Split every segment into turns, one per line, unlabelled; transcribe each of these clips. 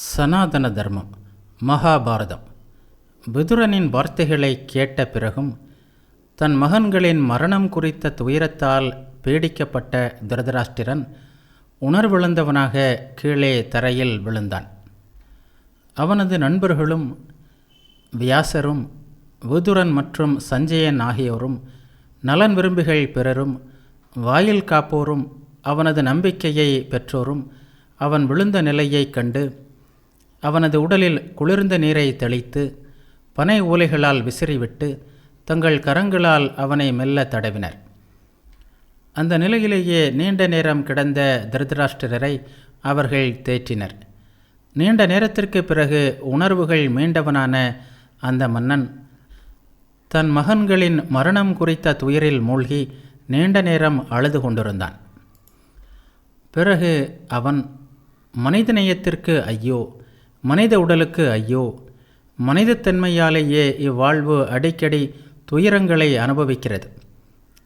சனாதன தர்மம் மகாபாரதம். விதுரனின் வார்த்தைகளை கேட்ட பிறகும் தன் மகன்களின் மரணம் குறித்த துயரத்தால் பீடிக்கப்பட்ட திருதராஷ்டிரன் உணர்விழந்தவனாக கீழே தரையில் விழுந்தான். அவனது நண்பர்களும் வியாசரும் விதுரன் மற்றும் சஞ்சயன் ஆகியோரும் நலன் விரும்பிகள் பிறரும் வாயில் காப்போரும் அவனது நம்பிக்கையை பெற்றோரும் அவன் விழுந்த நிலையைக் கண்டு அவனது உடலில் குளிர்ந்த நீரை தெளித்து பனை ஓலைகளால் விசிறிவிட்டு தங்கள் கரங்களால் அவனை மெல்ல தடவினர். அந்த நிலையிலேயே நீண்ட நேரம் கிடந்த திருதராஷ்டிரரை அவர்கள் தேற்றினர். நீண்ட நேரத்திற்கு பிறகு உணர்வுகள் மீண்டவனான அந்த மன்னன் தன் மகன்களின் மரணம் குறித்த துயரில் மூழ்கி நீண்ட நேரம் அழுது கொண்டிருந்தான். பிறகு அவன் மனிதநேயத்திற்கு ஐயோ மனித உடலுக்கு ஐயோ. மனிதத்தன்மையாலேயே இவ்வாழ்வு அடிக்கடி துயரங்களை அனுபவிக்கிறது.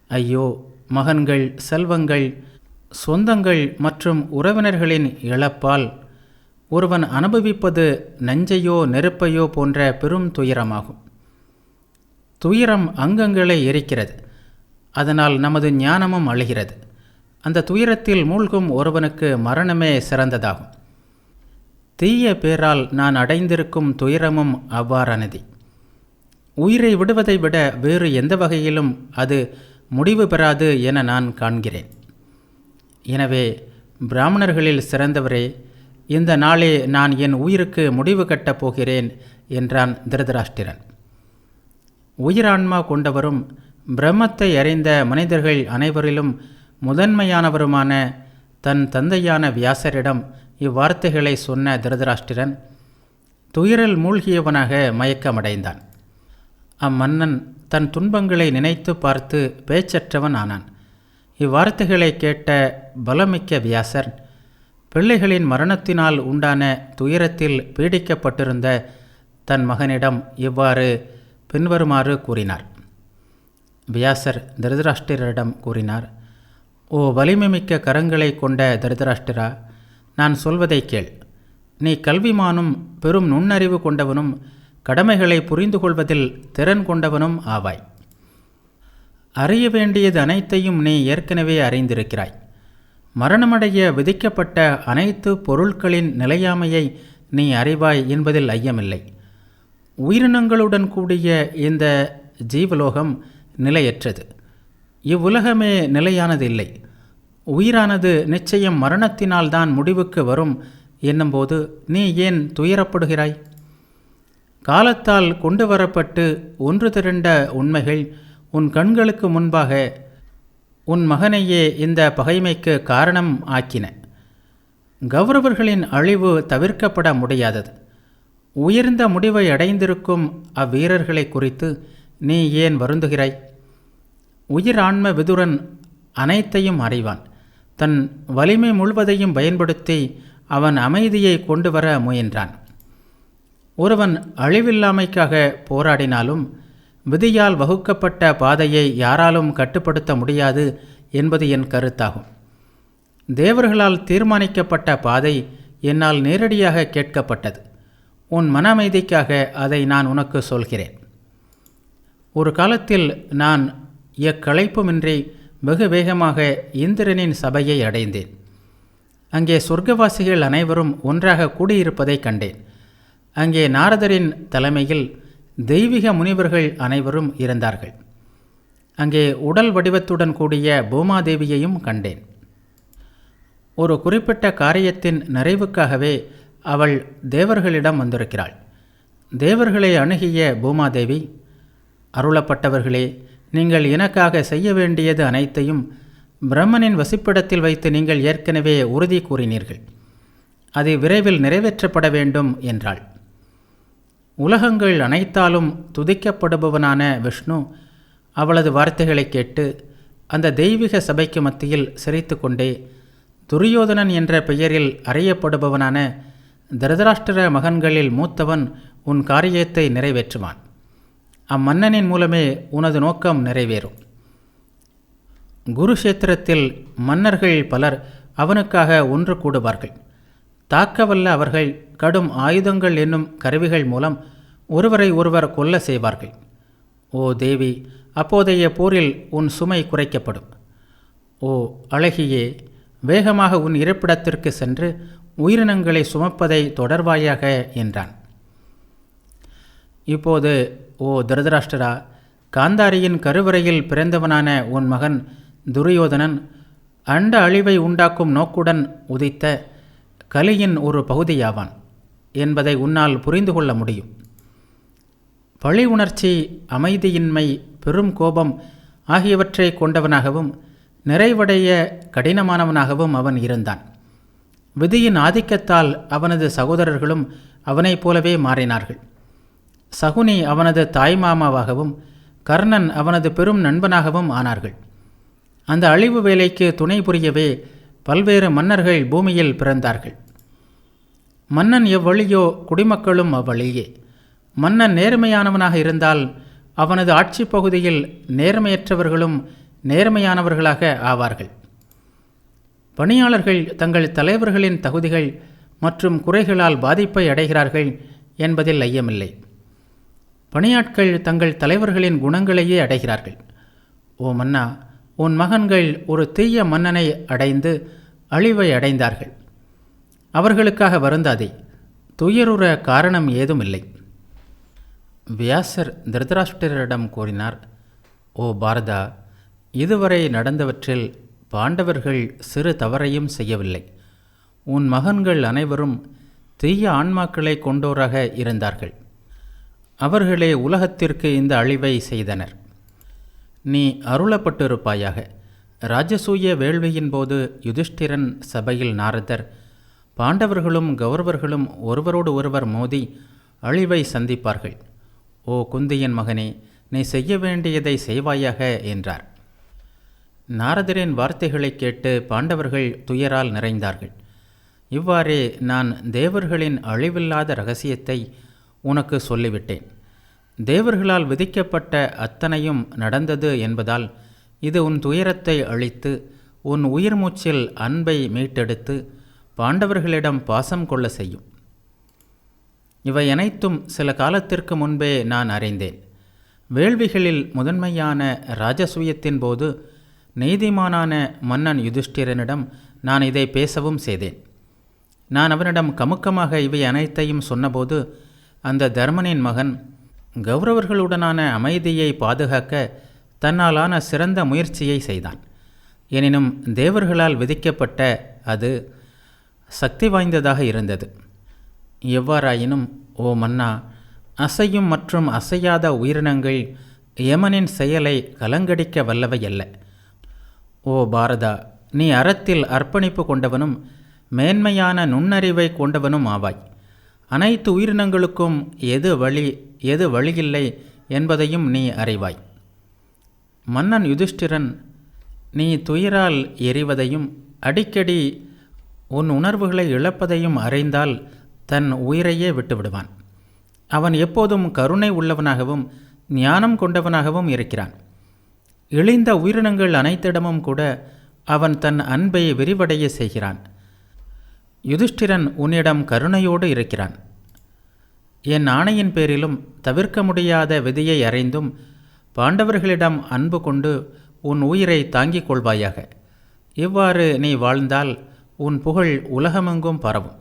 ஐயோ மகன்கள் செல்வங்கள் சொந்தங்கள் மற்றும் உறவினர்களின் இழப்பால் ஒருவன் அனுபவிப்பது நஞ்சையோ நெருப்பையோ போன்ற பெரும் துயரமாகும். துயரம் அங்கங்களை எரிக்கிறது. அதனால் நமது ஞானமும் அழுகிறது. அந்த துயரத்தில் மூழ்கும் ஒருவனுக்கு மரணமே சிறந்ததாகும். தீய பேரால் நான் அடைந்திருக்கும் துயரமும் அவ்வாறானது. உயிரை விடுவதை விட வேறு எந்த வகையிலும் அது முடிவு பெறாது என நான் காண்கிறேன். எனவே பிராமணர்களில் சிறந்தவரே இந்த நாளே நான் என் உயிருக்கு முடிவு கட்டப் போகிறேன் என்றான் திருதராஷ்டிரன். உயிரான்மா கொண்டவரும் பிரம்மத்தை அறிந்த மனிதர்கள் அனைவரிலும் முதன்மையானவருமான தன் தந்தையான வியாசரிடம் இவ்வார்த்தைகளை சொன்ன திருதராஷ்டிரன் துயரில் மூழ்கியவனாக மயக்கமடைந்தான். அம்மன்னன் தன் துன்பங்களை நினைத்து பார்த்து பேச்சற்றவன் ஆனான். இவ்வார்த்தைகளை கேட்ட பலமிக்க வியாசர் பிள்ளைகளின் மரணத்தினால் உண்டான துயரத்தில் பீடிக்கப்பட்டிருந்த தன் மகனிடம் இவ்வாறு பின்வருமாறு கூறினார். வியாசர் திருதராஷ்டிரரிடம் கூறினார் ஓ வலிமைமிக்க கரங்களை கொண்ட திருதராஷ்டிரா நான் சொல்வதை கேள். நீ கல்விமானும் பெரும் நுண்ணறிவு கொண்டவனும் கடமைகளை புரிந்து கொள்வதில் திறன் கொண்டவனும் ஆவாய். அறிய வேண்டியது அனைத்தையும் நீ ஏற்கனவே அறிந்திருக்கிறாய். மரணமடைய விதிக்கப்பட்ட அனைத்து பொருட்களின் நிலையாமையை நீ அறிவாய் என்பதில் ஐயமில்லை. உயிரினங்களுடன் கூடிய இந்த ஜீவலோகம் நிலையற்றது. இவ்வுலகமே நிலையானதில்லை. உயிரானது நிச்சயம் மரணத்தினால் தான் முடிவுக்கு வரும் என்னும்போது நீ ஏன் துயரப்படுகிறாய்? காலத்தால் கொண்டு வரப்பட்டு ஒன்று திரண்ட உண்மைகள் உன் கண்களுக்கு முன்பாக உன் மகனையே இந்த பகைமைக்கு காரணம் ஆக்கின. கௌரவர்களின் அழிவு தவிர்க்கப்பட முடியாதது. உயர்ந்த முடிவை அடைந்திருக்கும் அவ்வீரர்களை குறித்து நீ ஏன் வருந்துகிறாய்? உயிராண்ம விதுரன் அனைத்தையும் அறிவான். தன் வலிமை முழுவதையும் பயன்படுத்தி அவன் அமைதியை கொண்டு வர முயன்றான். ஒருவன் அழிவில்லாமைக்காக போராடினாலும் விதியால் வகுக்கப்பட்ட பாதையை யாராலும் கட்டுப்படுத்த முடியாது என்பது என் கருத்தாகும். தேவர்களால் தீர்மானிக்கப்பட்ட பாதை என்னால் நேரடியாக கேட்கப்பட்டது. உன் மன அமைதிக்காக அதை நான் உனக்கு சொல்கிறேன். ஒரு காலத்தில் நான் எக்களைப்புமின்றி வெகு வேகமாக இந்திரனின் சபையை அடைந்தேன். அங்கே சொர்க்கவாசிகள் அனைவரும் ஒன்றாக கூடியிருப்பதை கண்டேன். அங்கே நாரதரின் தலைமையில் தெய்வீக முனிவர்கள் அனைவரும் இருந்தார்கள். அங்கே உடல் வடிவத்துடன் கூடிய பூமாதேவியையும் கண்டேன். ஒரு குறிப்பிட்ட காரியத்தின் நிறைவுக்காகவே அவள் தேவர்களிடம் வந்திருக்கிறாள். தேவர்களை அணுகிய பூமாதேவி அருளப்பட்டவர்களே நீங்கள் எனக்காக செய்ய வேண்டியது அனைத்தையும் பிரம்மனின் வசிப்பிடத்தில் வைத்து நீங்கள் ஏற்கனவே உறுதி கூறினீர்கள். அது விரைவில் நிறைவேற்றப்பட வேண்டும் என்றாள். உலகங்கள் அனைத்தாலும் துதிக்கப்படுபவனான விஷ்ணு அவளது வார்த்தைகளை கேட்டு அந்த தெய்வீக சபைக்கு மத்தியில் சிரித்து கொண்டே துரியோதனன் என்ற பெயரில் அறியப்படுபவனான திருதராஷ்டிர மகன்களில் மூத்தவன் உன் காரியத்தை நிறைவேற்றுவான். அம்மன்னனின் மூலமே உனது நோக்கம் நிறைவேறும். குருஷேத்திரத்தில் மன்னர்கள் பலர் அவனுக்காக ஒன்று கூடுவார்கள். தாக்கவல்ல அவர்கள் கடும் ஆயுதங்கள் என்னும் கருவிகள் மூலம் ஒருவரை ஒருவர் கொல்ல செய்வார்கள். ஓ தேவி அப்போதைய போரில் உன் சுமை குறைக்கப்படும். ஓ அழகியே வேகமாக உன் இருப்பிடத்திற்கு சென்று உயிரினங்களை சுமப்பதை தொடர்வாயாக என்றான். இப்போது ஓ திருதராஷ்டிரா காந்தாரியின் கருவறையில் பிறந்தவனான உன் மகன் துரியோதனன் அண்ட அழிவை உண்டாக்கும் நோக்குடன் உதித்த கலியின் ஒரு பகுதியாவான் என்பதை உன்னால் புரிந்து கொள்ள முடியும். பழி உணர்ச்சி அமைதியின்மை பெரும் கோபம் ஆகியவற்றை கொண்டவனாகவும் நிறைவடைய கடினமானவனாகவும் அவன் இருந்தான். விதியின் ஆதிக்கத்தால் அவனது சகோதரர்களும் அவனைப் போலவே மாறினார்கள். சகுனி அவனது தாய்மாமாவாகவும் கர்ணன் அவனது பெரும் நண்பனாகவும் ஆனார்கள். அந்த அழிவு வேலைக்கு துணை புரியவே பல்வேறு மன்னர்கள் பூமியில் பிறந்தார்கள். மன்னன் எவ்வழியோ குடிமக்களும் அவ்வழியே. மன்னன் நேர்மையானவனாக இருந்தால் அவனது ஆட்சி பகுதியில் நேர்மையற்றவர்களும் நேர்மையானவர்களாக ஆவார்கள். பணியாளர்கள் தங்கள் தலைவர்களின் தகுதிகள் மற்றும் குறைகளால் பாதிப்பை அடைகிறார்கள் என்பதில் ஐயமில்லை. பணியாட்கள் தங்கள் தலைவர்களின் குணங்களையே அடைகிறார்கள். ஓ மன்னா உன் மகன்கள் ஒரு தீய மன்னனை அடைந்து அழிவை அடைந்தார்கள். அவர்களுக்காக வருந்தாதே துயருற காரணம் ஏதும் இல்லை வியாசர் திருதராஷ்டிரரிடம் கூறினார் ஓ பாரதா இதுவரை நடந்தவற்றில் பாண்டவர்கள் சிறு தவறையும் செய்யவில்லை. உன் மகன்கள் அனைவரும் தீய ஆன்மாக்களை கொண்டோராக இருந்தார்கள். அவர்களே உலகத்திற்கு இந்த அழிவை செய்தனர். நீ அருளப்பட்டிருப்பாயாக. ராஜசூய வேள்வியின் போது யுதிஷ்டிரன் சபையில் நாரதர் பாண்டவர்களும் கௌரவர்களும் ஒருவரோடு ஒருவர் மோதி அழிவை சந்திப்பார்கள். ஓ குந்தியின் மகனே நீ செய்ய வேண்டியதை செய்வாயாக என்றார். நாரதரின் வார்த்தைகளை கேட்டு பாண்டவர்கள் துயரால் நிறைந்தார்கள். இவ்வாறே நான் தேவர்களின் அழிவில்லாத ரகசியத்தை உனக்கு சொல்லிவிட்டேன். தேவர்களால் விதிக்கப்பட்ட அத்தனையும் நடந்தது என்பதால் இது உன் துயரத்தை அழித்து உன் உயிர் மூச்சில் அன்பை மீட்டெடுத்து பாண்டவர்களிடம் பாசம் கொள்ள செய்யும். இவை அனைத்தும் சில காலத்திற்கு முன்பே நான் அறிந்தேன். வேள்விகளில் முதன்மையான ராஜசூயத்தின் போது நீதிமானான மன்னன் யுதிஷ்டிரனிடம் நான் இதை பேசவும் செய்தேன். நான் அவனிடம் கமுக்கமாக இவை அனைத்தையும் சொன்னபோது அந்த தர்மனின் மகன் கௌரவர்களுடனான அமைதியை பாதுகாக்க தன்னாலான சிறந்த முயற்சியை செய்தான். எனினும் தேவர்களால் விதிக்கப்பட்ட அது சக்தி வாய்ந்ததாக இருந்தது. எவ்வாறாயினும் ஓ மன்னா அசையும் மற்றும் அசையாத உயிரினங்கள் யமனின் செயலை கலங்கடிக்க வல்லவையல்ல ஓ பாரதா நீ அறத்தில் அர்ப்பணிப்பு கொண்டவனும் மேன்மையான நுண்ணறிவை கொண்டவனும் ஆவாய். அனைத்து உயிரினங்களுக்கும் எது வழி எது வழியில்லை என்பதையும் நீ அறிவாய். மன்னன் யுதிஷ்டிரன் நீ துயிரால் எரிவதையும் அடிக்கடி உன் உணர்வுகளை இழப்பதையும் அறிந்தால் தன் உயிரையே விட்டுவிடுவான். அவன் எப்போதும் கருணை உள்ளவனாகவும் ஞானம் கொண்டவனாகவும் இருக்கிறான். இழிந்த உயிரினங்கள் அனைத்திடமும் கூட அவன் தன் அன்பை விரிவடைய செய்கிறான். யுதிஷ்டிரன் உன்னிடம் கருணையோடு இருக்கிறான். என் ஆணையின் பேரிலும் தவிர்க்க முடியாத விதியை அறிந்தும் பாண்டவர்களிடம் அன்பு கொண்டு உன் உயிரை தாங்கிக் கொள்வாயாக. இவ்வாறு நீ வாழ்ந்தால் உன் புகழ் உலகமெங்கும் பரவும்.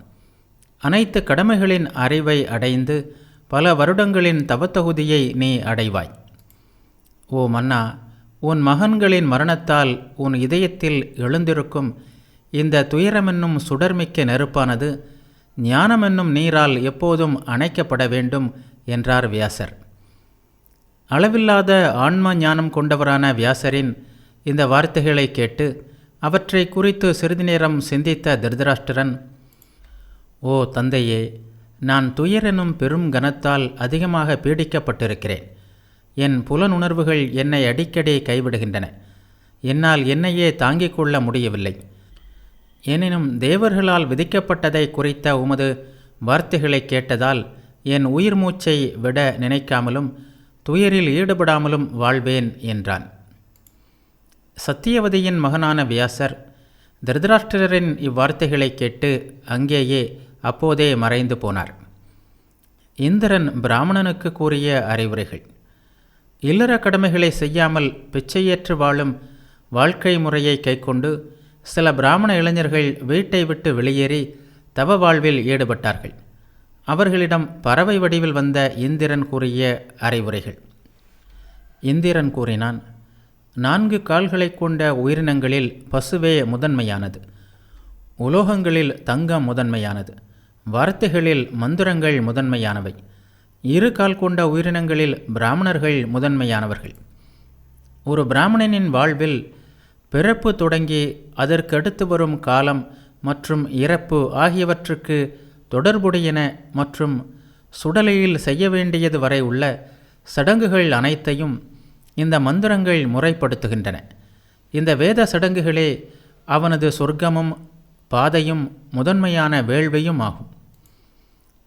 அனைத்து கடமைகளின் அறிவை அடைந்து பல வருடங்களின் தவத்தகுதியை நீ அடைவாய். ஓ மன்னா உன் மகன்களின் மரணத்தால் உன் இதயத்தில் எழுந்திருக்கும் இந்த துயரமென்னும் சுடர்மிக்க நெருப்பானது ஞானமென்னும் நீரால் எப்போதும் அணைக்கப்பட வேண்டும் என்றார் வியாசர். அளவில்லாத ஆன்ம ஞானம் கொண்டவரான வியாசரின் இந்த வார்த்தைகளை கேட்டு அவற்றை குறித்து சிறிது நேரம் சிந்தித்த திருதராஷ்டிரன் ஓ தந்தையே நான் துயரெனும் பெரும் கனத்தால் அதிகமாக பீடிக்கப்பட்டிருக்கிறேன். என் புலனுணர்வுகள் என்னை அடிக்கடி கைவிடுகின்றன. என்னால் என்னையே தாங்கிக் கொள்ள முடியவில்லை. எனினும் தேவர்களால் விதிக்கப்பட்டதை குறித்த உமது வார்த்தைகளை கேட்டதால் என் உயிர் மூச்சை விட நினைக்காமலும் துயரில் ஈடுபடாமலும் வாழ்வேன் என்றான். சத்தியவதியின் மகனான வியாசர் திருதராஷ்டிரரின் இவ்வார்த்தைகளை கேட்டு அங்கேயே அப்போதே மறைந்து போனார். இந்திரன் பிராமணனுக்கு கூறிய அறிவுரைகள். இல்லற கடமைகளை செய்யாமல் பிச்சையேற்று வாழும் வாழ்க்கை முறையை கைக்கொண்டு சில பிராமண இளைஞர்கள் வீட்டை விட்டு வெளியேறி தவ வாழ்வில் ஈடுபட்டார்கள். அவர்களிடம் பறவை வடிவில் வந்த இந்திரன் கூறிய அறிவுரைகள். இந்திரன் கூறினான் நான்கு கால்களை கொண்ட உயிரினங்களில் பசுவே முதன்மையானது. உலோகங்களில் தங்கம் முதன்மையானது. வார்த்தைகளில் மந்திரங்கள் முதன்மையானவை. இரு கால் கொண்ட உயிரினங்களில் பிராமணர்கள் முதன்மையானவர்கள். ஒரு பிராமணனின் வாழ்வில் பிறப்பு தொடங்கி அதற்கு அடுத்து வரும் காலம் மற்றும் இறப்பு ஆகியவற்றுக்கு தொடர்புடையன மற்றும் சுடலையில் செய்ய வேண்டியது வரை உள்ள சடங்குகள் அனைத்தையும் இந்த மந்திரங்கள் முறைப்படுத்துகின்றன. இந்த வேத சடங்குகளே அவனது சொர்க்கமும் பாதையும் முதன்மையான வேள்வையும் ஆகும்.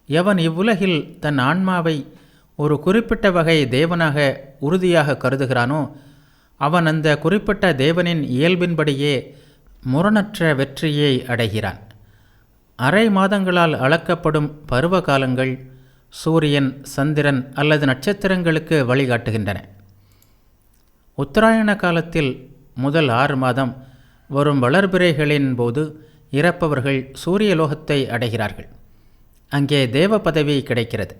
எவன் இவ்வுலகில் தன் ஆன்மாவை ஒரு குறிப்பிட்ட வகை தேவனாக உறுதியாக கருதுகிறானோ அவன் அந்த குறிப்பிட்ட தேவனின் இயல்பின்படியே முரணற்ற வெற்றியை அடைகிறான். அரை மாதங்களால் அளக்கப்படும் பருவ காலங்கள் சூரியன் சந்திரன் அல்லது நட்சத்திரங்களுக்கு வழிகாட்டுகின்றன. உத்தராயண காலத்தில் முதல் ஆறு மாதம் வரும் வளர்பிறைகளின் போது இறப்பவர்கள் சூரியலோகத்தை அடைகிறார்கள். அங்கே தேவ பதவி கிடைக்கிறது.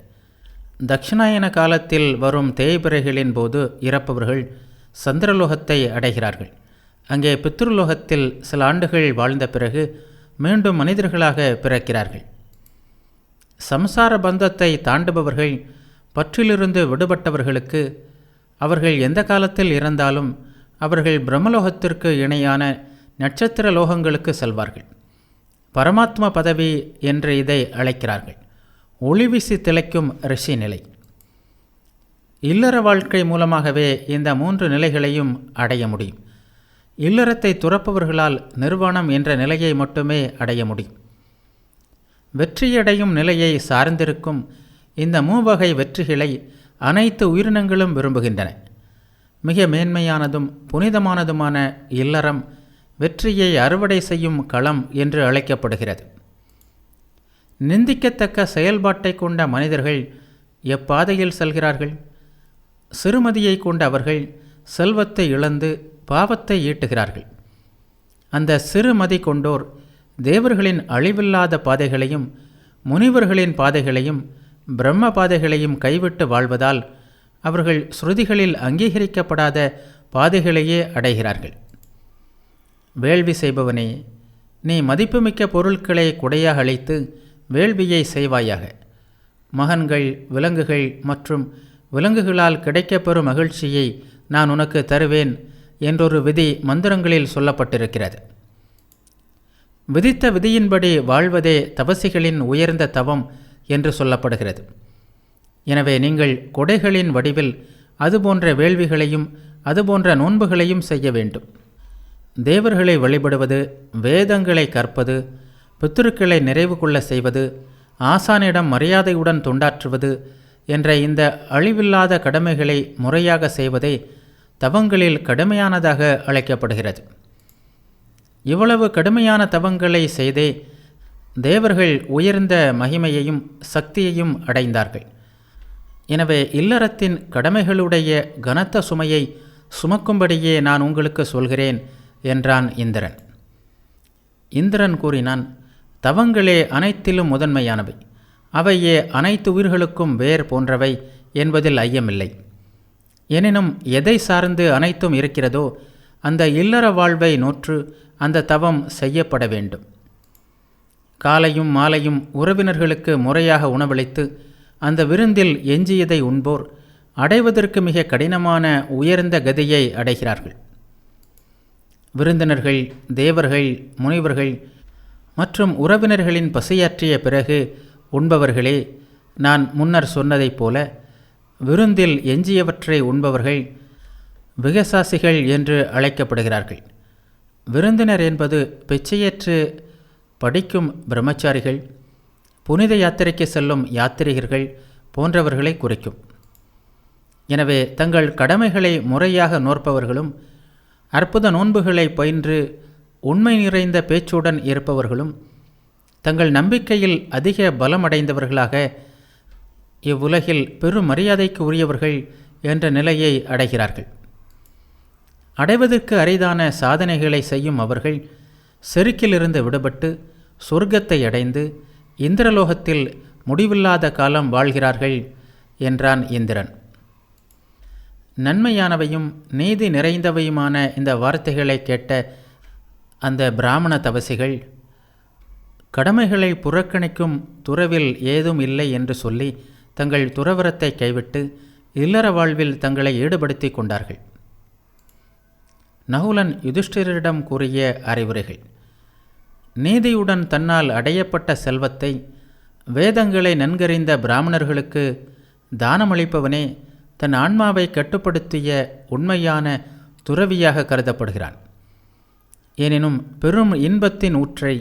தட்சிணாயன காலத்தில் வரும் தேய்பிறைகளின் போது இறப்பவர்கள் சந்திரலோகத்தை அடைகிறார்கள். அங்கே பித்ருலோகத்தில் சில ஆண்டுகள் வாழ்ந்த பிறகு மீண்டும் மனிதர்களாக பிறக்கிறார்கள். சம்சார பந்தத்தை தாண்டுபவர்கள் பற்றிலிருந்து விடுபட்டவர்களுக்கு அவர்கள் எந்த காலத்தில் இறந்தாலும் அவர்கள் பிரம்மலோகத்திற்கு இணையான நட்சத்திர லோகங்களுக்கு செல்வார்கள். பரமாத்ம பதவி என்று இதை அழைக்கிறார்கள். ஒளிவீசி திளைக்கும் ரிஷி நிலை. இல்லற வாழ்க்கை மூலமாகவே இந்த மூன்று நிலைகளையும் அடைய முடியும். இல்லறத்தை துறப்பவர்களால் நிர்வாணம் என்ற நிலையை மட்டுமே அடைய முடியும். வெற்றியடையும் நிலையை சார்ந்திருக்கும் இந்த மூவகை வெற்றிகளை அனைத்து உயிரினங்களும் விரும்புகின்றன. மிக மேன்மையானதும் புனிதமானதுமான இல்லறம் வெற்றியை அறுவடை செய்யும் களம் என்று அழைக்கப்படுகிறது. நிந்திக்கத்தக்க செயல்பாட்டை கொண்ட மனிதர்கள் எப்பாதையில் செல்கிறார்கள்? சிறுமதியை கொண்ட அவர்கள் செல்வத்தை இழந்து பாவத்தை ஈட்டுகிறார்கள். அந்த சிறுமதி கொண்டோர் தேவர்களின் அழிவில்லாத பாதைகளையும் முனிவர்களின் பாதைகளையும் பிரம்ம பாதைகளையும் கைவிட்டு வாழ்வதால் அவர்கள் ஸ்ருதிகளில் அங்கீகரிக்கப்படாத பாதைகளையே அடைகிறார்கள். வேள்வி செய்பவனே நீ மதிப்புமிக்க பொருட்களை குடையாக அழைத்து வேள்வியை செய்வாயாக. மகன்கள் விலங்குகள் மற்றும் விலங்குகளால் கிடைக்கப்பெறும் மகிழ்ச்சியை நான் உனக்கு தருவேன் என்றொரு விதி மந்திரங்களில் சொல்லப்பட்டிருக்கிறது. விதித்த விதியின்படி வாழ்வதே தபசிகளின் உயர்ந்த தவம் என்று சொல்லப்படுகிறது. எனவே நீங்கள் கொடைகளின் வடிவில் அதுபோன்ற வேள்விகளையும் அதுபோன்ற நோன்புகளையும் செய்ய வேண்டும். தேவர்களை வழிபடுவது வேதங்களை கற்பது பித்திருக்களை நிறைவு கொள்ள செய்வது ஆசானிடம் மரியாதையுடன் தொண்டாற்றுவது என்ற இந்த அழிவில்லாத கடமைகளை முறையாக செய்வதே தவங்களில் கடுமையானதாக அழைக்கப்படுகிறது. இவ்வளவு கடுமையான தவங்களை செய்தே தேவர்கள் உயர்ந்த மகிமையையும் சக்தியையும் அடைந்தார்கள். எனவே இல்லறத்தின் கடமைகளுடைய கனத்த சுமையை சுமக்கும்படியே நான் உங்களுக்கு சொல்கிறேன் என்றான் இந்திரன். இந்திரன் கூறினான் தவங்களே அனைத்திலும் முதன்மையானவை. அவையே அனைத்து உயிர்களுக்கும் வேர் போன்றவை என்பதில் ஐயமில்லை. எனினும் எதை சார்ந்து அனைத்தும் இருக்கிறதோ அந்த இல்லற வாழ்வை நோற்று அந்த தவம் செய்யப்பட வேண்டும். காலையும் மாலையும் உறவினர்களுக்கு முறையாக உணவளித்து அந்த விருந்தில் எஞ்சியதை உண்போர் அடைவதற்கு மிக கடினமான உயர்ந்த கதியை அடைகிறார்கள். விருந்தினர்கள் தேவர்கள் முனிவர்கள் மற்றும் உறவினர்களின் பசியாற்றிய பிறகு உண்பவர்களே நான் முன்னர் சொன்னதைப் போல விருந்தில் எஞ்சியவற்றை உண்பவர்கள் விகசாசிகள் என்று அழைக்கப்படுகிறார்கள். விருந்தினர் என்பது பிச்சையற்று படிக்கும் பிரம்மச்சாரிகள் புனித யாத்திரைக்கு செல்லும் யாத்திரிகர்கள் போன்றவர்களை குறிக்கும். எனவே தங்கள் கடமைகளை முறையாக நோற்பவர்களும் அற்புத நோன்புகளை பயின்று உண்மை நிறைந்த பேச்சுடன் இருப்பவர்களும் தங்கள் நம்பிக்கையில் அதிக பலமடைந்தவர்களாக இவ்வுலகில் பெரும் மரியாதைக்கு உரியவர்கள் என்ற நிலையை அடைகிறார்கள். அடைவதற்கு அரிதான சாதனைகளை செய்யும் அவர்கள் செருக்கிலிருந்து விடுபட்டு சொர்க்கத்தை அடைந்து இந்திரலோகத்தில் முடிவில்லாத காலம் வாழ்கிறார்கள் என்றான் இந்திரன். நன்மையானவையும் நீதி நிறைந்தவையுமான இந்த வார்த்தைகளை கேட்ட அந்த பிராமண தவசிகள் கடமைகளை புறக்கணிக்கும் துறவில் ஏதும் இல்லை என்று சொல்லி தங்கள் துறவரத்தை கைவிட்டு இல்லற வாழ்வில் தங்களை ஈடுபடுத்தி கொண்டார்கள். நகுலன் யுதிஷ்டிரரிடம் கூறிய அறிவுரைகள். நீதியுடன் தன்னால் அடையப்பட்ட செல்வத்தை வேதங்களை நன்கறிந்த பிராமணர்களுக்கு தானமளிப்பவனே தன் ஆன்மாவை கட்டுப்படுத்திய உண்மையான துறவியாக கருதப்படுகிறான். எனினும் பெரும் இன்பத்தின் ஊற்றை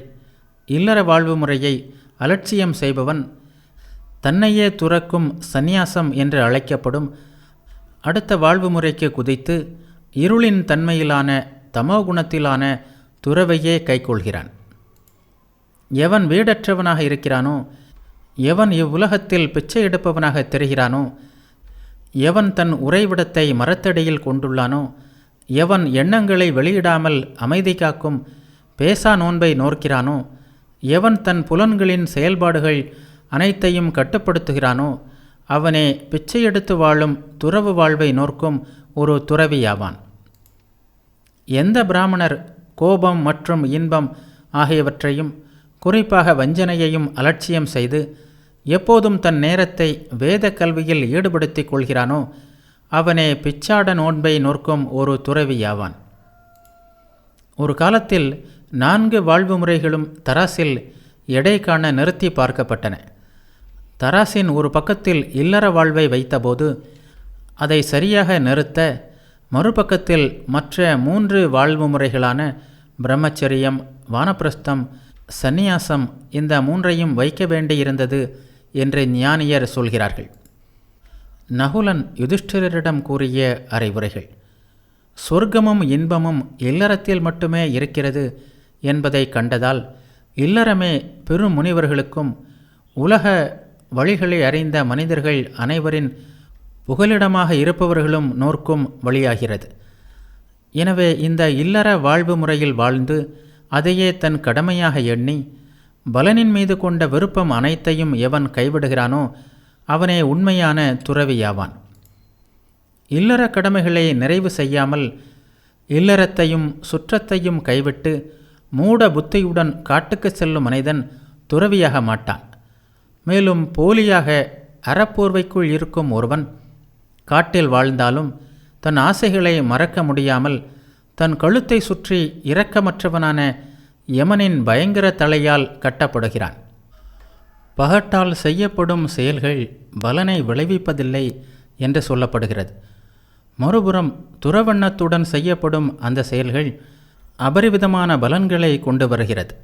இல்லற வாழ்வு முறையை அலட்சியம் செய்பவன் தன்னையே துறக்கும் சந்நியாசம் என்று அழைக்கப்படும். அடுத்த வாழ்வு முறைக்கு குதித்து இருளின் தன்மையிலான தமோகுணத்திலான துறவையே கைக்கொள்கிறான். எவன் வீடற்றவனாக இருக்கிறானோ எவன் இவ்வுலகத்தில் பிச்சை எடுப்பவனாக தெரிகிறானோ எவன் தன் உறைவிடத்தை மரத்தடியில் கொண்டுள்ளானோ எவன் எண்ணங்களை வெளியிடாமல் அமைதி காக்கும் பேசா நோன்பை நோக்கிறானோ எவன் தன் புலன்களின் செயல்பாடுகள் அனைத்தையும் கட்டுப்படுத்துகிறானோ அவனே பிச்சை எடுத்து வாழும் துறவு வாழ்வை நோக்கும் ஒரு துறவியாவான். எந்த பிராமணர் கோபம் மற்றும் இன்பம் ஆகியவற்றையும் குறிப்பாக வஞ்சனையையும் அலட்சியம் செய்து எப்போதும் தன் நேரத்தை வேத கல்வியில் ஈடுபடுத்திக் கொள்கிறானோ அவனே பிச்சாட நோன்பை நோக்கும் ஒரு துறவியாவான். ஒரு காலத்தில் நான்கு வாழ்வு முறைகளும் தராசில் எடை காண நிறுத்தி பார்க்கப்பட்டன. தராசின் ஒரு பக்கத்தில் இல்லற வாழ்வை வைத்தபோது அதை சரியாக நிறுத்த மறுபக்கத்தில் மற்ற மூன்று வாழ்வு முறைகளான பிரம்மச்சரியம் வானப்பிரஸ்தம் சந்நியாசம் இந்த மூன்றையும் வைக்க வேண்டியிருந்தது என்று ஞானியர் சொல்கிறார்கள். நகுலன் யுதிஷ்டிரரிடம் கூறிய அறிவுரைகள் சொர்க்கமும் இன்பமும் இல்லறத்தில் மட்டுமே இருக்கிறது. என்பதை கண்டதால் இல்லறமே பெரும் முனிவர்களுக்கும் உலக வழிகளை அறிந்த மனிதர்கள் அனைவரின் புகலிடமாக இருப்பவர்களும் நோர்க்கும் வழியாகிறது. எனவே இந்த இல்லற வாழ்வு முறையில் வாழ்ந்து அதையே தன் கடமையாக எண்ணி பலனின் மீது கொண்ட விருப்பம் அனைத்தையும் எவன் கைவிடுகிறானோ அவனே உண்மையான துறவியாவான். இல்லற கடமைகளை நிறைவு செய்யாமல் இல்லறத்தையும் சுற்றத்தையும் கைவிட்டு மூட புத்தியுடன் காட்டுக்கு செல்லும் மனிதன் துறவியாக மாட்டான். மேலும் போலியாக அறப்போர்வைக்குள் இருக்கும் ஒருவன் காட்டில் வாழ்ந்தாலும் தன் ஆசைகளை மறக்க முடியாமல் தன் கழுத்தை சுற்றி இரக்கமற்றவனான யமனின் பயங்கர தலையால் கட்டப்படுகிறான். பகட்டால் செய்யப்படும் செயல்கள் பலனை விளைவிப்பதில்லை என்று சொல்லப்படுகிறது. மறுபுறம் துறவண்ணத்துடன் செய்யப்படும் அந்த செயல்கள் அபரிவிதமான பலன்களை கொண்டு வருகிறது.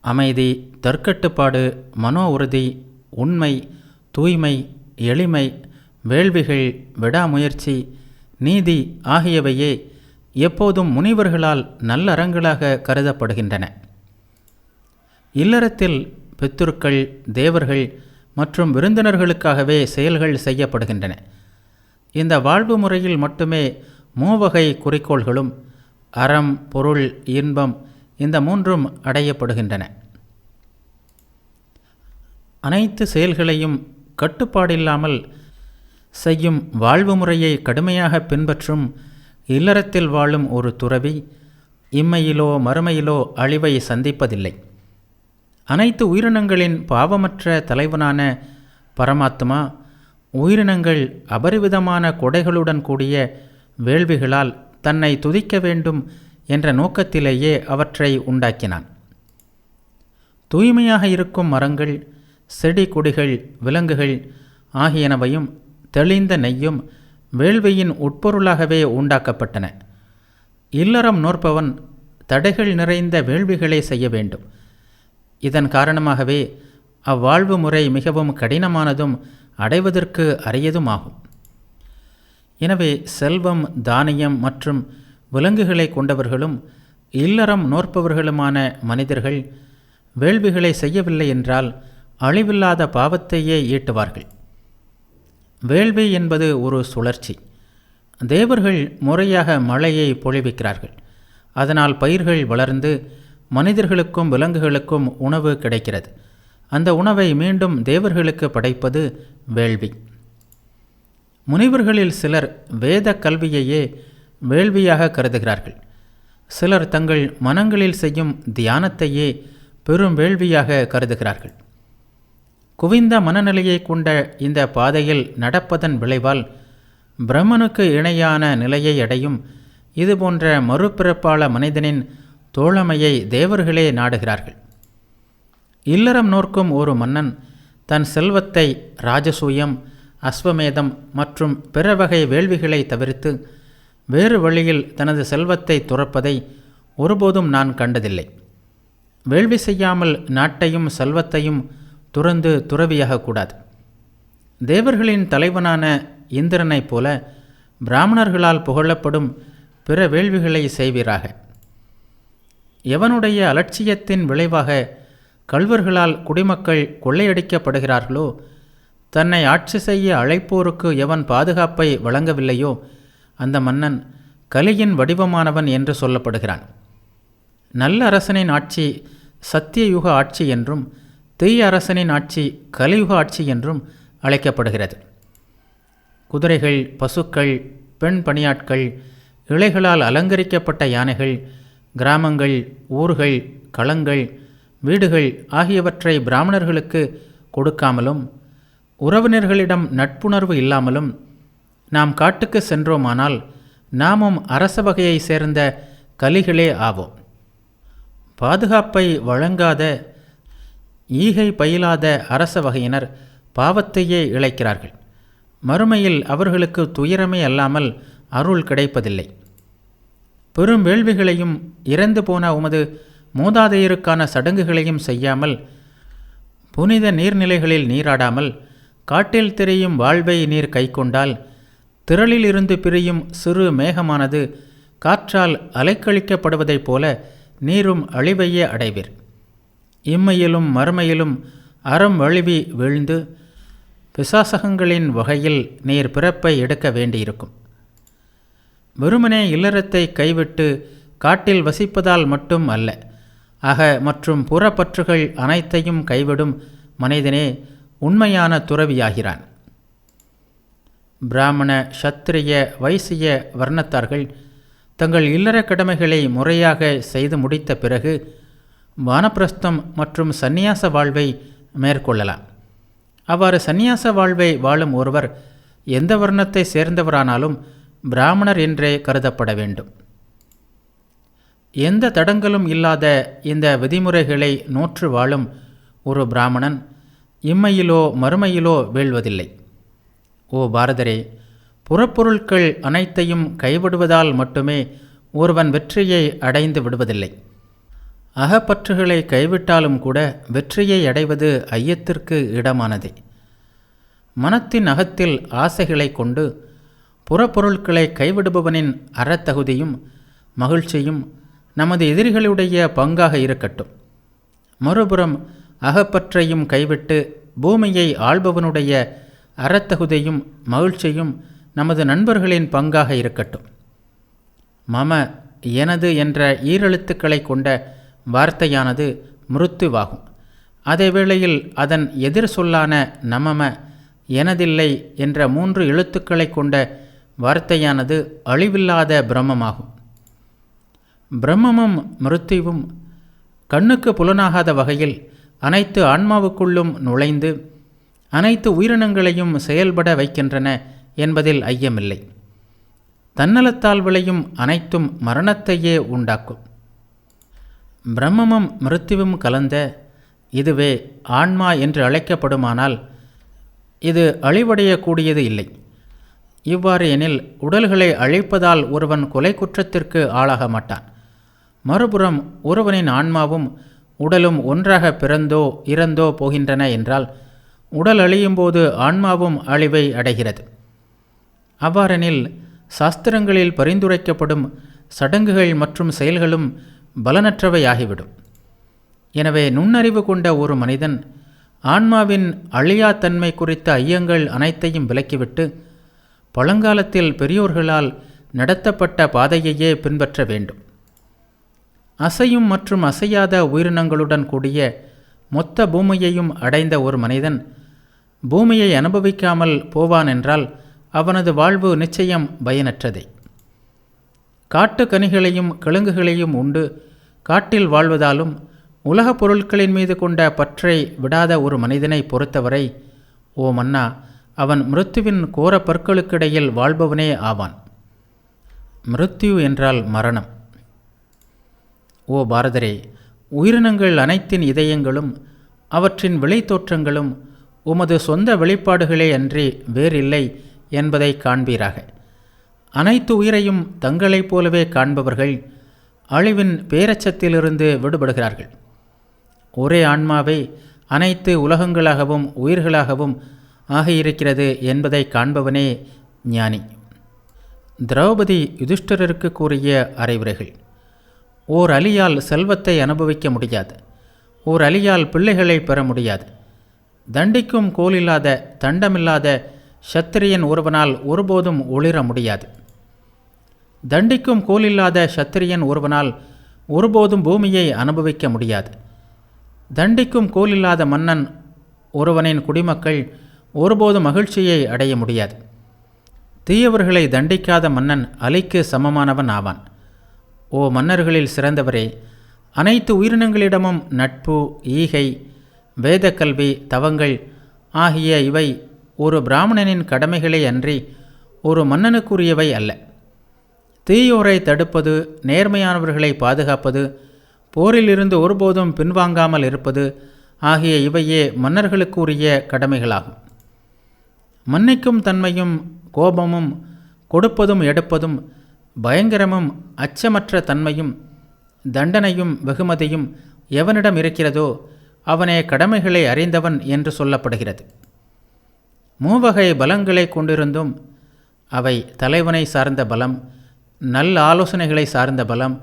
அமைதி தற்கட்டுப்பாடு மனோ உறுதி உண்மை தூய்மை எளிமை வேள்விகள் விடாமுயற்சி நீதி ஆகியவையே எப்போதும் முனிவர்களால் நல்லறங்களாக கருதப்படுகின்றன. இல்லறத்தில் பித்துருக்கள் தேவர்கள் மற்றும் விருந்தினர்களுக்காகவே செயல்கள் செய்யப்படுகின்றன. இந்த வாழ்வு முறையில் மட்டுமே மூவகை குறிக்கோள்களும் அறம் பொருள் இன்பம் இந்த மூன்றும் அடையப்படுகின்றன. அனைத்து செயல்களையும் கட்டுப்பாடில்லாமல் செய்யும் வாழ்வு முறையை கடுமையாக பின்பற்றும் இல்லறத்தில் வாழும் ஒரு துறவி இம்மையிலோ மறுமையிலோ அழிவை சந்திப்பதில்லை. அனைத்து உயிரினங்களின் பாவமற்ற தலைவனான பரமாத்மா உயிரினங்கள் அபரிவிதமான கொடைகளுடன் கூடிய வேள்விகளால் தன்னை துதிக்க வேண்டும் என்ற நோக்கத்திலேயே அவற்றை உண்டாக்கினான். தூய்மையாக இருக்கும் மரங்கள் செடி கொடிகள் விலங்குகள் ஆகியனவையும் தெளிந்த நெய்யும் வேள்வியின் உட்பொருளாகவே உண்டாக்கப்பட்டன. இல்லறம் நோற்பவன் தடைகள் நிறைந்த வேள்விகளை செய்ய வேண்டும். இதன் காரணமாகவே அவ்வாழ்வு முறை மிகவும் கடினமானதும் அடைவதற்கு அரியதுமாகும். எனவே செல்வம் தானியம் மற்றும் விலங்குகளை கொண்டவர்களும் இல்லறம் நோற்பவர்களுமான மனிதர்கள் வேள்விகளை செய்யவில்லை என்றால் அழிவில்லாத பாவத்தையே ஈட்டுவார்கள். வேள்வி என்பது ஒரு சுழற்சி. தேவர்கள் முறையாக மழையை பொழிவிக்கிறார்கள். அதனால் பயிர்கள் வளர்ந்து மனிதர்களுக்கும் விலங்குகளுக்கும் உணவு கிடைக்கிறது. அந்த உணவை மீண்டும் தேவர்களுக்கு படைப்பது வேள்வி. முனிவர்களில் சிலர் வேத கல்வியையே வேள்வியாக கருதுகிறார்கள். சிலர் தங்கள் மனங்களில் செய்யும் தியானத்தையே பெரும் வேள்வியாக கருதுகிறார்கள். குவிந்த மனநிலையை கொண்ட இந்த பாதையில் நடப்பதன் விளைவால் பிரம்மனுக்கு இணையான நிலையை அடையும் இதுபோன்ற மறுபிறப்பாள மனிதனின் தோழமையை தேவர்களே நாடுகிறார்கள். இல்லறம் நோக்கும் ஒரு மன்னன் தன் செல்வத்தை ராஜசூயம் அஸ்வமேதம் மற்றும் பிற வகை வேள்விகளை தவிர்த்து வேறு வழியில் தனது செல்வத்தை துறப்பதை ஒருபோதும் நான் கண்டதில்லை. வேள்வி செய்யாமல் நாட்டையும் செல்வத்தையும் துறந்து துறவியாகக்கூடாது தேவர்களின் தலைவனான இந்திரனைப் போல பிராமணர்களால் புகழப்படும் பிற வேள்விகளை செய்வீராக. எவனுடைய அலட்சியத்தின் விளைவாக கல்வர்களால் குடிமக்கள் கொள்ளையடிக்கப்படுகிறார்களோ தன்னை ஆட்சி செய்ய அழைப்போருக்கு எவன் பாதுகாப்பை வழங்கவில்லையோ அந்த மன்னன் கலியின் வடிவமானவன் என்று சொல்லப்படுகிறான். நல்ல அரசனின் ஆட்சி சத்தியயுக ஆட்சி என்றும் தீய அரசனின் ஆட்சி கலியுக ஆட்சி என்றும் அழைக்கப்படுகிறது. குதிரைகள் பசுக்கள் பெண் பணியாட்கள் இலைகளால் அலங்கரிக்கப்பட்ட யானைகள் கிராமங்கள் ஊர்கள் களங்கள் வீடுகள் ஆகியவற்றை பிராமணர்களுக்கு கொடுக்காமலும் உறவினர்களிடம் நட்புணர்வு இல்லாமலும் நாம் காட்டுக்கு சென்றோமானால் நாமும் அரச வகையை சேர்ந்த கலிகளே ஆவோம். பாதுகாப்பை வழங்காத ஈகை பயிலாத அரச வகையினர் பாவத்தையே இழைக்கிறார்கள். மறுமையில் அவர்களுக்கு துயரமே அல்லாமல் அருள் கிடைப்பதில்லை. பெரும் வேள்விகளையும் இறந்து போன உமது மூதாதையருக்கான சடங்குகளையும் செய்யாமல் புனித நீர்நிலைகளில் நீராடாமல் காட்டில் திரையும் வாழ்வை நீர் கைக்கொண்டால் திரளிலிருந்து பிரியும் சிறு மேகமானது காற்றால் அலைக்கழிக்கப்படுவதைப் போல நீரும் அழிவையே அடைவீர். இம்மையிலும் மறுமையிலும் அறம் வழுவி வீழ்ந்து பிசாசகங்களின் வகையில் நீர் பிறப்பை எடுக்க வேண்டியிருக்கும். வெறுமனே இல்லறத்தை கைவிட்டு காட்டில் வசிப்பதால் மட்டும் அல்ல அக மற்றும் புறப்பற்றுகள் அனைத்தையும் கைவிடும் மனிதனே உண்மையான துறவியாகிறான். பிராமண சத்திரிய வைசிய வர்ணத்தார்கள் தங்கள் இல்லற கடமைகளை முறையாக செய்து முடித்த பிறகு வானப்பிரஸ்தம் மற்றும் சந்நியாச வாழ்வை மேற்கொள்ளலாம். அவ்வாறு சந்நியாச வாழ்வை வாழும் ஒருவர் எந்த வர்ணத்தை சேர்ந்தவரானாலும் பிராமணர் என்றே கருதப்பட வேண்டும். எந்த தடங்களும் இல்லாத இந்த விதிமுறைகளை நோற்று வாழும் ஒரு பிராமணன் இம்மையிலோ மறுமையிலோ வீழ்வதில்லை. ஓ பாரதரே புறப்பொருட்கள் அனைத்தையும் கைவிடுவதால் மட்டுமே ஒருவன் வெற்றியை அடைந்து விடுவதில்லை. அகப்பற்றுகளை கைவிட்டாலும் கூட வெற்றியை அடைவது ஐயத்திற்கு இடமானதே. மனத்தின் அகத்தில் ஆசைகளை கொண்டு புறப்பொருட்களை கைவிடுபவனின் அறத்தகுதியும் மகிழ்ச்சியும் நமது எதிரிகளுடைய பங்காக இருக்கட்டும். மறுபுறம் அகப்பற்றையும் கைவிட்டு பூமியை ஆள்பவனுடைய அறத்தகுதியும் மகிழ்ச்சியும் நமது நண்பர்களின் பங்காக இருக்கட்டும். மம எனது என்ற ஈரெழுத்துக்களை கொண்ட வார்த்தையானது மிருத்துவாகும். அதே வேளையில் அதன் எதிர் சொல்லான நமம எனதில்லை என்ற மூன்று எழுத்துக்களை கொண்ட வார்த்தையானது அழிவில்லாத பிரம்மமாகும். பிரம்மமும் மிருத்துவும் கண்ணுக்கு புலனாகாத வகையில் அனைத்து ஆன்மாவுக்குள்ளும் நுழைந்து அனைத்து உயிரினங்களையும் செயல்பட வைக்கின்றன என்பதில் ஐயமில்லை. தன்னலத்தால் விளையும் அனைத்தும் மரணத்தையே உண்டாக்கும். பிரம்மமும் மிருத்துவும் கலந்த இதுவே ஆன்மா என்று அழைக்கப்படுமானால் இது அழிவடையக்கூடியது இல்லை. இவ்வாறு எனில் உடல்களை அழிப்பதால் ஒருவன் கொலை குற்றத்திற்கு ஆளாக மாட்டான். மறுபுறம் ஒருவனின் ஆன்மாவும் உடலும் ஒன்றாக பிறந்தோ இறந்தோ போகின்றன என்றால் உடல் அழியும்போது ஆன்மாவும் அழிவை அடைகிறது. அவ்வாறெனில் சாஸ்திரங்களில் பரிந்துரைக்கப்படும் சடங்குகள் மற்றும் செயல்களும் பலனற்றவை ஆகிவிடும். எனவே நுண்ணறிவு கொண்ட ஒரு மனிதன் ஆன்மாவின் அழியாத்தன்மை குறித்த ஐயங்கள் அனைத்தையும் விலக்கிவிட்டு பழங்காலத்தில் பெரியோர்களால் நடத்தப்பட்ட பாதையையே பின்பற்ற வேண்டும். அசையும் மற்றும் அசையாத உயிரினங்களுடன் கூடிய மொத்த பூமியையும் அடைந்த ஒரு மனிதன் பூமியை அனுபவிக்காமல் போவான் என்றால் அவனது வாழ்வு நிச்சயம் பயனற்றதே. காட்டு கனிகளையும் கிழங்குகளையும் உண்டு காட்டில் வாழ்வதாலும் உலகப் பொருட்களின் மீது கொண்ட பற்றை விடாத ஒரு மனிதனை பொறுத்தவரை ஓ மன்னா அவன் மிருத்துவின் கோர பற்களுக்கிடையில் வாழ்பவனே ஆவான். மிருத்யு என்றால் மரணம். ஓ பாரதரே உயிரினங்கள் அனைத்தின் இதயங்களும் அவற்றின் விளைத்தோற்றங்களும் உமது சொந்த வெளிப்பாடுகளே அன்றி வேறில்லை என்பதை காண்பீராக. அனைத்து உயிரையும் தங்களைப் போலவே காண்பவர்கள் அழிவின் பேரச்சத்திலிருந்து விடுபடுகிறார்கள். ஒரே ஆன்மாவை அனைத்து உலகங்களாகவும் உயிர்களாகவும் ஆகியிருக்கிறது என்பதை காண்பவனே ஞானி. திரௌபதி யுதிஷ்டரருக்கு கூறிய அறிவுரைகள். ஓர் அலியால் செல்வத்தை அனுபவிக்க முடியாது. ஓர் அலியால் பிள்ளைகளை பெற முடியாது. தண்டிக்கும் கோலில்லாத தண்டமில்லாத சத்திரியன் ஒருவனால் ஒருபோதும் ஒளிர முடியாது. தண்டிக்கும் கோலில்லாத சத்திரியன் ஒருவனால் ஒருபோதும் பூமியை அனுபவிக்க முடியாது. தண்டிக்கும் கோலில்லாத மன்னன் ஒருவனின் குடிமக்கள் ஒருபோதும் மகிழ்ச்சியை அடைய முடியாது. தீயவர்களை தண்டிக்காத மன்னன் அலைக்கு சமமானவன் ஆவான். ஓ மன்னர்களில் சிறந்தவரே அனைத்து உயிரினங்களிடமும் நட்பு ஈகை வேதக்கல்வி தவங்கள் ஆகிய இவை ஒரு பிராமணனின் கடமைகளே அன்றி ஒரு மன்னனுக்குரியவை அல்ல. தீயோரை தடுப்பது நேர்மையானவர்களை பாதுகாப்பது போரிலிருந்து ஒருபோதும் பின்வாங்காமல் இருப்பது ஆகிய இவையே மன்னர்களுக்குரிய கடமைகளாகும். மன்னிக்கும் தன்மையும் கோபமும் கொடுப்பதும் எடுப்பதும் பயங்கரமும் அச்சமற்ற தன்மையும் தண்டனையும் வெகுமதியும் எவனிடம் இருக்கிறதோ அவனே கடமைகளை அறிந்தவன் என்று சொல்லப்படுகிறது. மூவகை பலங்களை கொண்டிருந்தும் அவை தலைவனை சார்ந்த பலம் நல்ல ஆலோசனைகளை சார்ந்த பலம்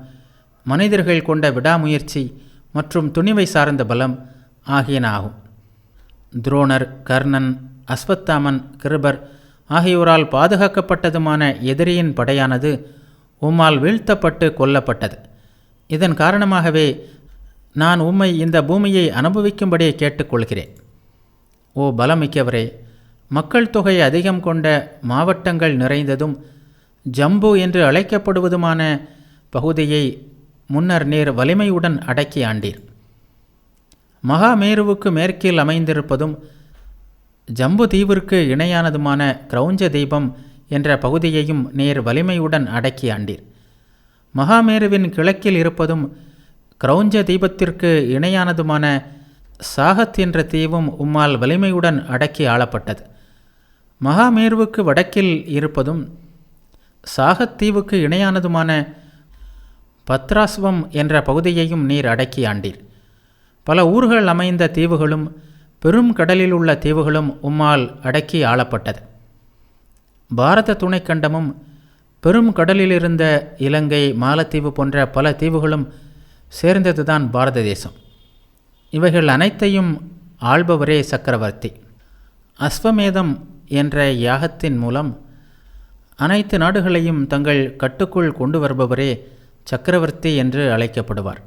மனிதர்கள் கொண்ட விடாமுயற்சி மற்றும் துணிவை சார்ந்த பலம் ஆகியன ஆகும். துரோணர் கர்ணன் அஸ்வத்தாமன் கிருபர் ஆகியோரால் பாதுகாக்கப்பட்டதுமான எதிரியின் படையானது உம்மால் வீழ்த்தப்பட்டு கொல்லப்பட்டது. இதன் காரணமாகவே நான் உம்மை இந்த பூமியை அனுபவிக்கும்படி கேட்டுக்கொள்கிறேன். ஓ பலமிக்கவரே மக்கள் தொகை அதிகம் கொண்ட மாவட்டங்கள் நிறைந்ததும் ஜம்பு என்று அழைக்கப்படுவதுமான பகுதியை முன்னர் நீர் வலிமையுடன் அடக்கி ஆண்டீர். மகாமேருவுக்கு மேற்கில் அமைந்திருப்பதும் ஜம்பு தீவிற்கு இணையானதுமான கிரௌஞ்ச தீபம் என்ற பகுதியையும் நேர் வலிமையுடன் அடக்கி ஆண்டீர். மகாமேருவின் கிழக்கில் இருப்பதும் கிரௌஞ்ச தீபத்திற்கு இணையானதுமான சாகத் என்ற தீவும் உம்மால் வலிமையுடன் அடக்கி ஆளப்பட்டது. மகாமேருவுக்கு வடக்கில் இருப்பதும் சாகத் தீவுக்கு இணையானதுமான பத்ராஸ்வம் என்ற பகுதியையும் நீர் அடக்கி ஆண்டீர். பல ஊர்கள் அமைந்த தீவுகளும் பெரும் கடலில் உள்ள தீவுகளும் உம்மால் அடக்கி ஆளப்பட்டது. பாரத துணைக்கண்டமும் பெரும் கடலிலிருந்த இலங்கை மாலத்தீவு போன்ற பல தீவுகளும் சேர்ந்ததுதான் பாரத தேசம். இவைகள் அனைத்தையும் ஆள்பவரே சக்கரவர்த்தி. அஸ்வமேதம் என்ற யாகத்தின் மூலம் அனைத்து நாடுகளையும் தங்கள் கட்டுக்குள் கொண்டு வருபவரே சக்கரவர்த்தி என்று அழைக்கப்படுவார்.